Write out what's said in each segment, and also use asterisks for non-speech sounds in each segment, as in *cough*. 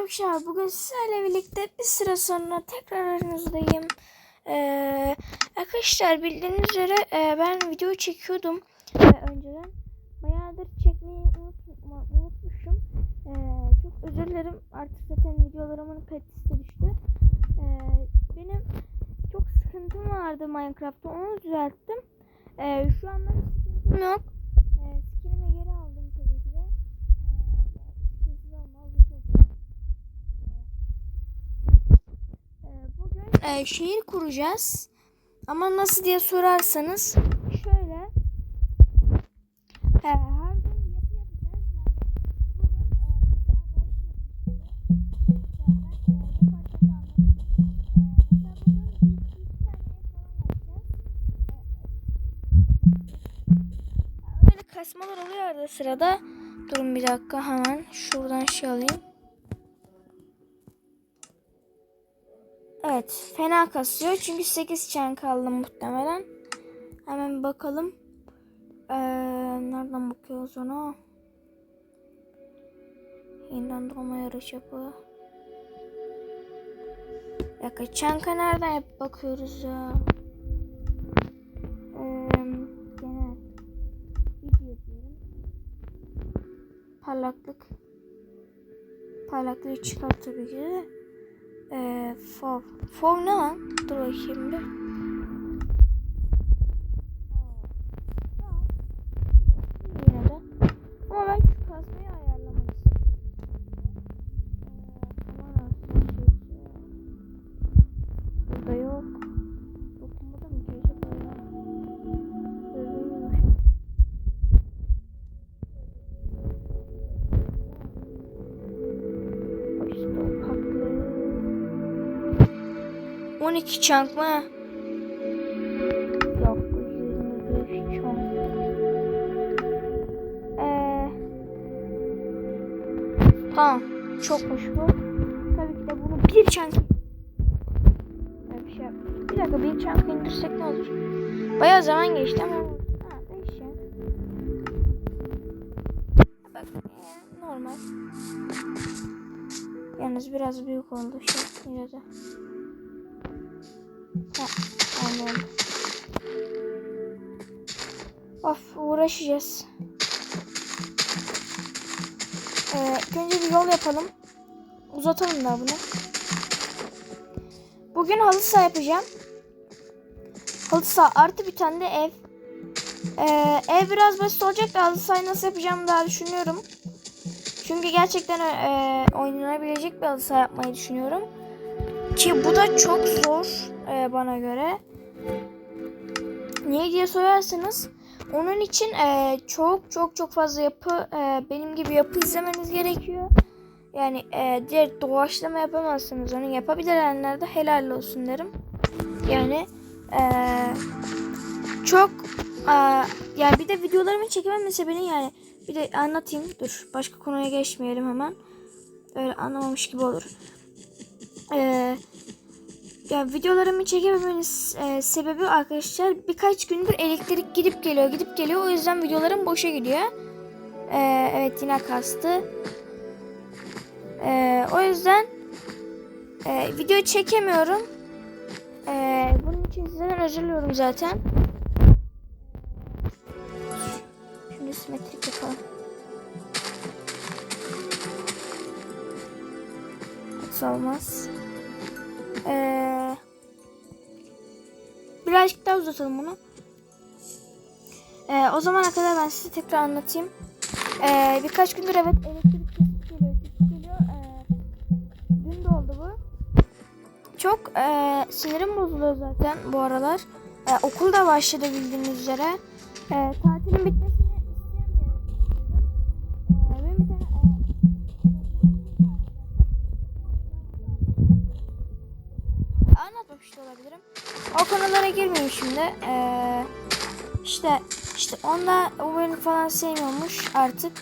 arkadaşlar bugün sizlerle birlikte bir süre sonra tekrar aranızdayım. Ee, arkadaşlar bildiğiniz üzere e, ben video çekiyordum e, önceden. Bayağıdır çekmeyi unutma, unutmuşum. E, çok özür dilerim artık zaten videolarımın kalitesi düştü. E, benim çok sıkıntım vardı Minecraft'ta onu düzelttim. E, şu anda sıkıntım yok. E, skinimi geri aldım tabii ki de. E, sıkıntılı olmaz, bir şey olacak. Ee, Bugün e, şehir kuracağız. Ama nasıl diye sorarsanız şöyle e, her gün yapı yapacağız. Yani e. E. E, e, Böyle kasmalar oluyor arada sırada. Durun bir dakika hemen şuradan şey alayım. Evet fena kasıyor çünkü 8 çan kaldı muhtemelen. Hemen bakalım. Ee, nereden bakıyoruz ona? Yeniden doğma yarış yapı. Dakika çanka nereden hep bakıyoruz ya? Ee, genel. Video diyelim. Parlaklık. Parlaklığı çıkar tabii ki de. Ee, fov. Fov ne lan? Dur bakayım bir. 12 çank mı? Yok bu 25 çank. Ee, tamam. Çokmuş bu. Tabii ki de bunu bir çank. Bir şey. Bir dakika bir çank indirsek ne olur? Bayağı zaman geçti ama. Ha, beş ya. Bak normal. Yalnız biraz büyük oldu şu yine anladım. Of uğraşacağız. Ee, önce bir yol yapalım. Uzatalım da bunu. Bugün halı saha yapacağım. Halı saha artı bir tane de ev. Ee, ev biraz basit olacak da halı sahayı nasıl yapacağımı daha düşünüyorum. Çünkü gerçekten e, oynanabilecek bir halı saha yapmayı düşünüyorum. Ki bu da çok zor e, bana göre. Niye diye sorarsanız onun için e, çok çok çok fazla yapı e, benim gibi yapı izlemeniz gerekiyor. Yani e, diğer doğaçlama yapamazsınız onu yapabilenler de helal olsun derim. Yani e, çok e, yani bir de videolarımı çekemem sebebi yani bir de anlatayım. Dur başka konuya geçmeyelim hemen. Öyle anlamamış gibi olur. Eee ya videolarımı çekememenin e, sebebi arkadaşlar birkaç gündür elektrik gidip geliyor gidip geliyor o yüzden videolarım boşa gidiyor. E, evet yine kastı. E, o yüzden e, video çekemiyorum. E, bunun için sizden özür diliyorum zaten. Şunu simetrik yapalım. Hiç olmaz. Birazcık daha uzatalım bunu. Ee, o zamana kadar ben size tekrar anlatayım. Ee, birkaç gündür evet elektrik kesip geliyor, kesip geliyor. Ee, dün de oldu bu. Çok e, sinirim bozuluyor zaten bu aralar. Ee, okul da başladı bildiğiniz üzere. Ee, tatilin bitmesini O konulara girmeyeyim şimdi. Ee, işte işte onda o beni falan sevmiyormuş artık.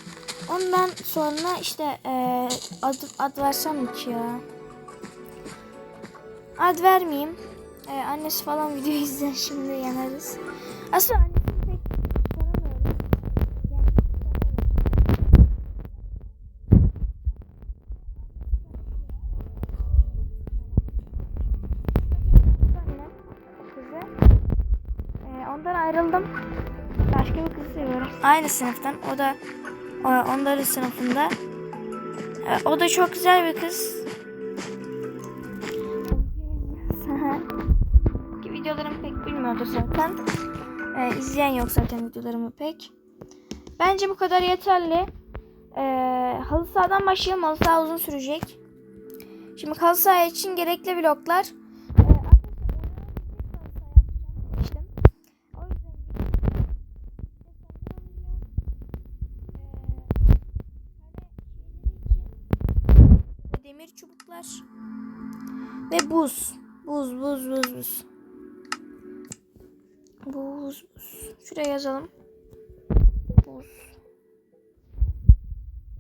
Ondan sonra işte e, ad, ad versem mi ki ya? Ad vermeyeyim. Ee, annesi falan video *laughs* izler şimdi yanarız. Aslında Aynı sınıftan. O da onların sınıfında. E, O da çok güzel bir kız. *laughs* Ki videolarımı pek bilmiyordur zaten. E, izleyen yok zaten videolarımı pek. Bence bu kadar yeterli. E, halı sahadan başlayalım. Halı saha uzun sürecek. Şimdi halı saha için gerekli bloklar. E, arkadaşlar, o yüzden Ee, demir çubuklar ve buz. Buz, buz, buz, buz. Buz, buz. Şuraya yazalım. Buz.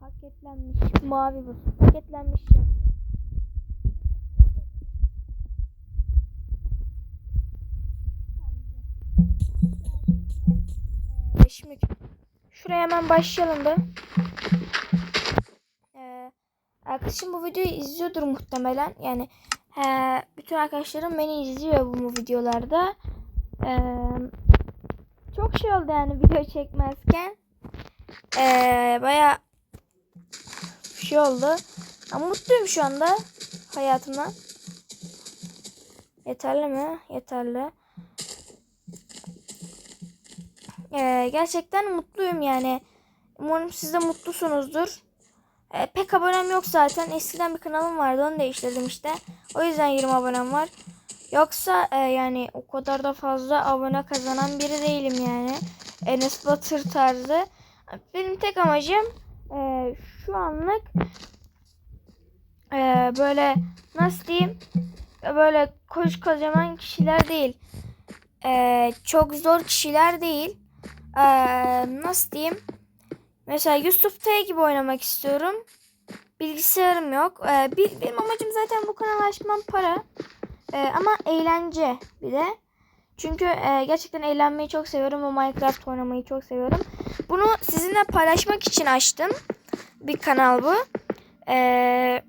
Paketlenmiş. Mavi buz. Paketlenmiş. Şimdi şuraya hemen başlayalım da. Arkadaşım bu videoyu izliyordur muhtemelen. Yani he, bütün arkadaşlarım beni izliyor bu, videolarda. Ee, çok şey oldu yani video çekmezken. Ee, Baya şey oldu. Ama mutluyum şu anda hayatımdan. Yeterli mi? Yeterli. Ee, gerçekten mutluyum yani. Umarım siz de mutlusunuzdur. Ee, pek abonem yok zaten. Eskiden bir kanalım vardı onu değiştirdim işte. O yüzden 20 abonem var. Yoksa e, yani o kadar da fazla abone kazanan biri değilim yani. Enes Batur tarzı. Benim tek amacım e, şu anlık e, böyle nasıl diyeyim böyle koş kocaman kişiler değil. E, çok zor kişiler değil. E, nasıl diyeyim? Mesela Yusuf T gibi oynamak istiyorum. Bilgisayarım yok. Ee, bir, benim amacım zaten bu kanal açmam para. Ee, ama eğlence bir de. Çünkü e, gerçekten eğlenmeyi çok seviyorum ve Minecraft oynamayı çok seviyorum. Bunu sizinle paylaşmak için açtım. Bir kanal bu. Ee,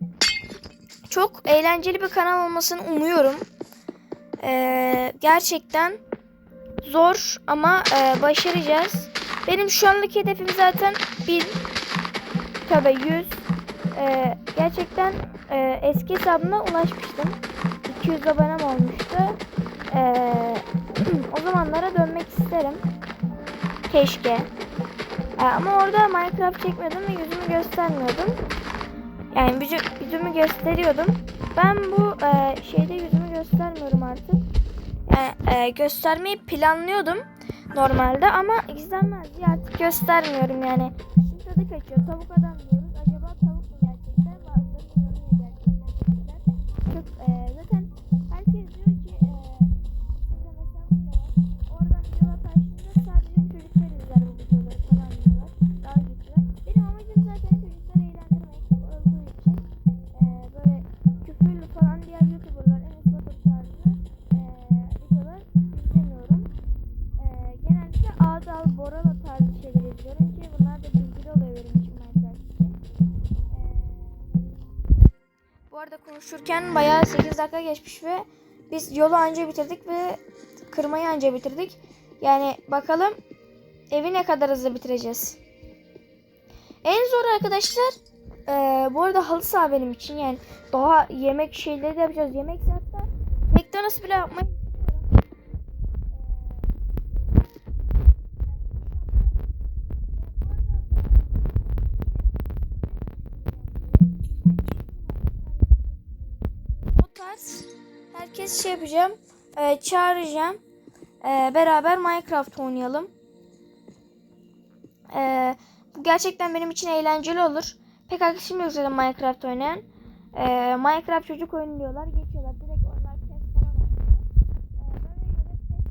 çok eğlenceli bir kanal olmasını umuyorum. Ee, gerçekten zor ama e, başaracağız. Benim şu andaki hedefim zaten 1000 tabi 100 Ee, gerçekten e, eski hesabıma ulaşmıştım. 200 abonem olmuştu. Ee, *clears throat* o zamanlara dönmek isterim. Keşke. Ee, ama orada Minecraft çekmiyordum ve yüzümü göstermiyordum. Yani yüzü- yüzümü gösteriyordum. Ben bu e, şeyde yüzümü göstermiyorum artık. Yani, e, göstermeyi planlıyordum normalde ama izlenmez diye artık göstermiyorum yani. Şimdi tadı kaçıyor. Tavuk adam diyoruz. Konuşurken bayağı 8 dakika geçmiş ve biz yolu anca bitirdik ve kırmayı anca bitirdik. Yani bakalım evi ne kadar hızlı bitireceğiz. En zor arkadaşlar ee, bu arada halı saha benim için yani daha yemek şeyleri de yapacağız. Yemek hatta McDonald's bile yapmayı düşünüyorum. Tarz herkes şey yapacağım. e, çağıracağım. E, beraber Minecraft oynayalım. E, bu gerçekten benim için eğlenceli olur. Pek arkadaşım yok zaten Minecraft oynayan. E, Minecraft çocuk oyunu diyorlar. Geçiyorlar. Direkt onlar test falan oynuyor. E, bana göre test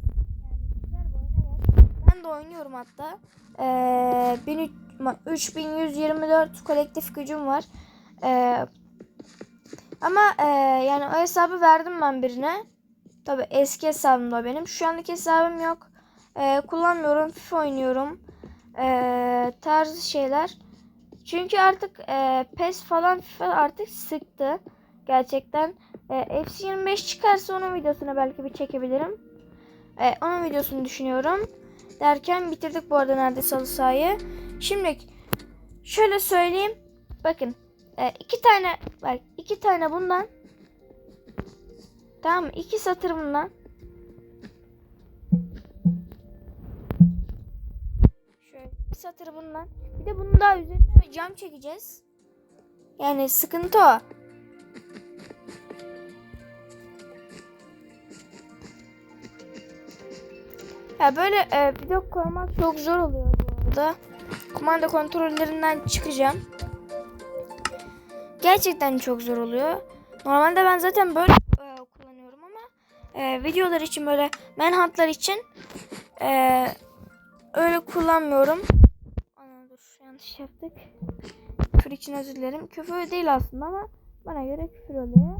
yani güzel bir. Ben de oynuyorum hatta. E, 1300 3124 kolektif gücüm var. E, ama e, yani o hesabı verdim ben birine. Tabi eski hesabım da benim. Şu andaki hesabım yok. E, kullanmıyorum. FIFA oynuyorum. E, tarzı şeyler. Çünkü artık e, PES falan FIFA artık sıktı. Gerçekten. E, FC 25 çıkarsa onun videosunu belki bir çekebilirim. E, onun videosunu düşünüyorum. derken bitirdik bu arada neredeyse halı sahayı. Şimdi şöyle söyleyeyim. Bakın e, iki tane bak iki tane bundan tamam mı? İki satır bundan. Şöyle bir satır bundan. Bir de bunun daha üzerine cam çekeceğiz. Yani sıkıntı o. Ya böyle e, video koymak çok zor oluyor bu arada. Kumanda kontrollerinden çıkacağım. Gerçekten çok zor oluyor. Normalde ben zaten böyle e, kullanıyorum ama e, videolar için böyle manhuntlar için e, öyle kullanmıyorum. Ana dur yanlış yaptık. Küfür için özür dilerim. Küfür değil aslında ama bana göre küfür oluyor.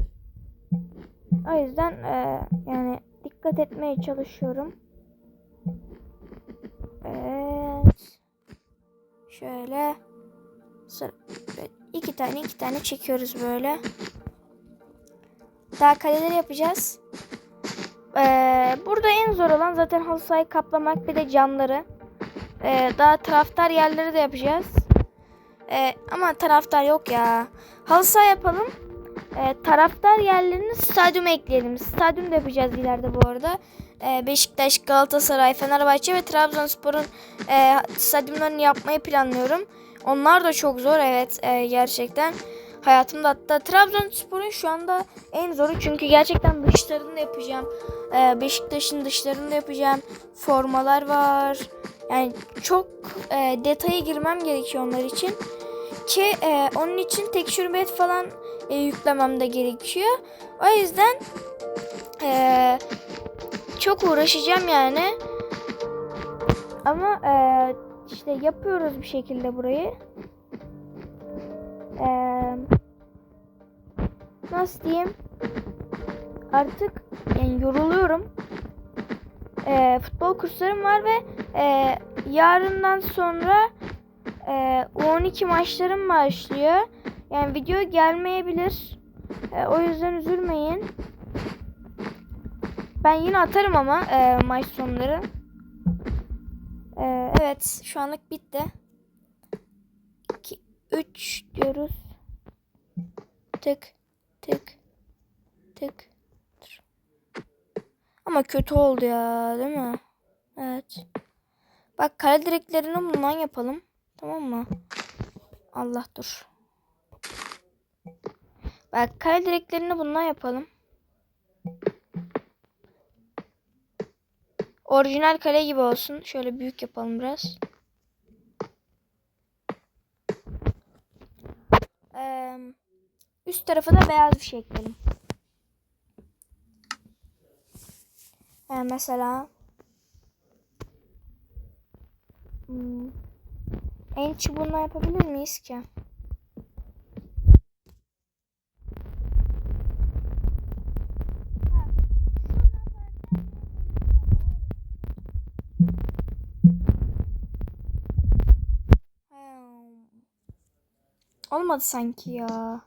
O yüzden e, yani dikkat etmeye çalışıyorum. Evet. Şöyle sıra evet, iki tane iki tane çekiyoruz böyle. Daha kaleleri yapacağız. Ee, burada en zor olan zaten halı sahayı kaplamak bir de camları. Ee, daha taraftar yerleri de yapacağız. Ee, ama taraftar yok ya. Halı saha yapalım. Ee, taraftar yerlerini stadyuma ekleyelim. Stadyum da yapacağız ileride bu arada. Ee, Beşiktaş, Galatasaray, Fenerbahçe ve Trabzonspor'un e, stadyumlarını yapmayı planlıyorum. Onlar da çok zor evet e, gerçekten. Hayatımda hatta Trabzonspor'un şu anda en zoru çünkü gerçekten dışlarını yapacağım. Ee, Beşiktaş'ın dışlarını yapacağım. Formalar var. Yani çok e, detaya girmem gerekiyor onlar için. Ki e, onun için tekstür falan e, yüklemem de gerekiyor. O yüzden e, çok uğraşacağım yani. Ama e, işte yapıyoruz bir şekilde burayı. E, nasıl diyeyim? Artık yani yoruluyorum. E, futbol kurslarım var ve e, yarından sonra e, U12 maçlarım başlıyor. Yani video gelmeyebilir. E, o yüzden üzülmeyin. Ben yine atarım ama e, maç sonları. E, evet şu anlık bitti. 2 3 diyoruz. Tık tık tık. Ama kötü oldu ya değil mi? Evet. Bak kale direklerini bundan yapalım. Tamam mı? Allah dur. Bak kale direklerini bundan yapalım. Orijinal kale gibi olsun. Şöyle büyük yapalım biraz. Üst tarafa da beyaz bir şey ekleyelim. Ee, mesela hmm, en çubuğundan yapabilir miyiz ki? Olmadı sanki ya.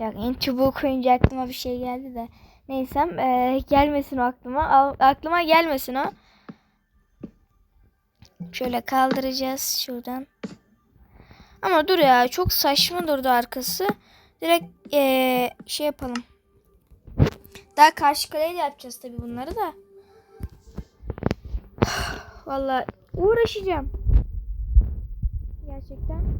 Ya en çubuğu koyunca aklıma bir şey geldi de. Neyse e, gelmesin o aklıma. Al, aklıma gelmesin o. Şöyle kaldıracağız şuradan. Ama dur ya çok saçma durdu arkası. Direkt e, şey yapalım. Daha karşı kaleyle yapacağız tabi bunları da. *sighs* Vallahi uğraşacağım. Gerçekten.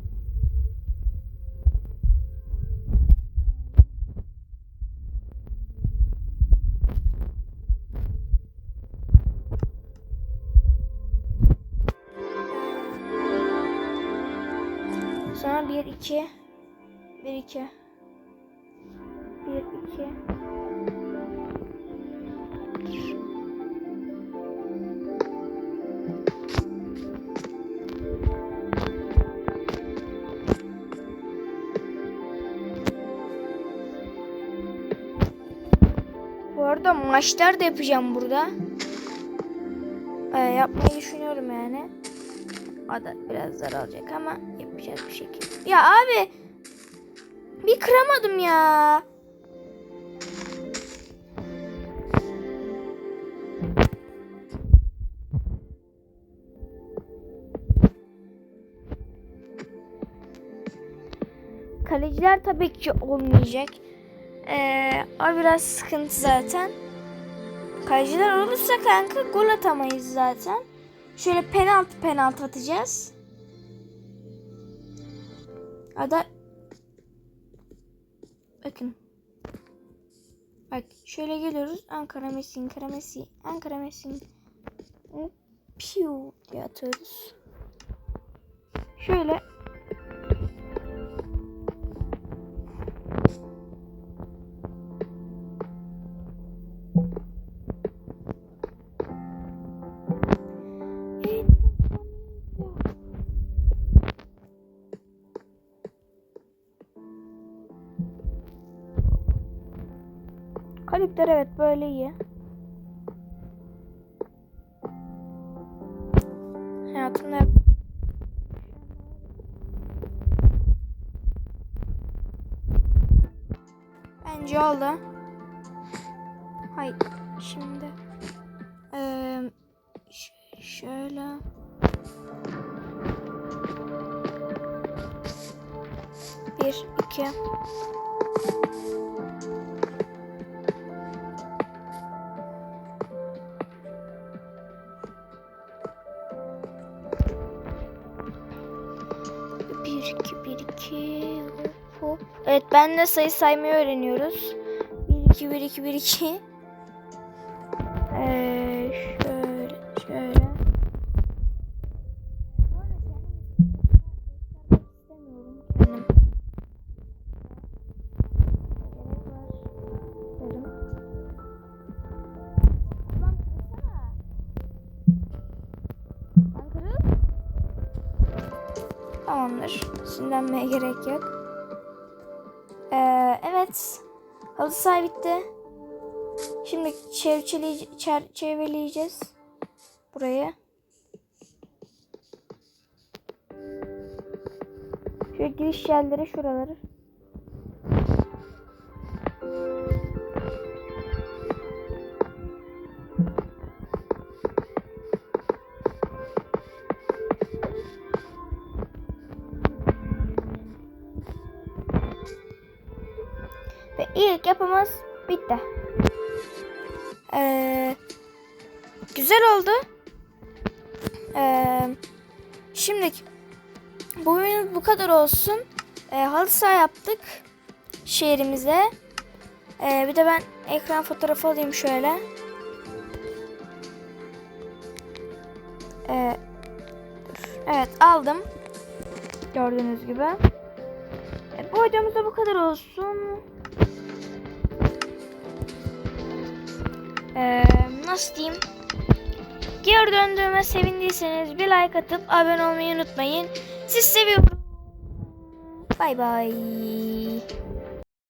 Sonra 1 2 1 2 1 2 Bu arada maçlar da yapacağım burada. Ee, yapmayı düşünüyorum yani. O biraz zor olacak ama. Ya abi bir kıramadım ya. Kaleciler tabii ki olmayacak. Ee, o biraz sıkıntı zaten. Kaleciler olursa kanka gol atamayız zaten. Şöyle penaltı penaltı atacağız. Ya da bakın. Bak şöyle geliyoruz. Ankara Messi, Ankara Messi, Ankara Messi. Piu diye atıyoruz. Şöyle böyle iyi. Hayatımda Bence oldu. Hayır şimdi eee, ş- şöyle bir iki Evet ben de sayı saymayı öğreniyoruz. Bir, iki, bir, iki, bir, iki. Ee, şöyle, şöyle. Tamamdır. Sinirlenmeye gerek yok. Ee, evet. Halı saha bitti. Şimdi çevçeli, çer, çevreleyeceğiz. Burayı. Şöyle giriş yerleri şuraları. İlk yapımız bitti. Ee, güzel oldu. Ee, şimdi bu oyun bu kadar olsun. Ee, halı saha yaptık şehrimize. Ee, bir de ben ekran fotoğrafı alayım şöyle. Ee, evet aldım. Gördüğünüz gibi. E, bu videomuz da bu kadar olsun. Ee, nasıl diyeyim? Geri döndüğüme sevindiyseniz bir like atıp abone olmayı unutmayın. Sizi seviyorum. Bay bay.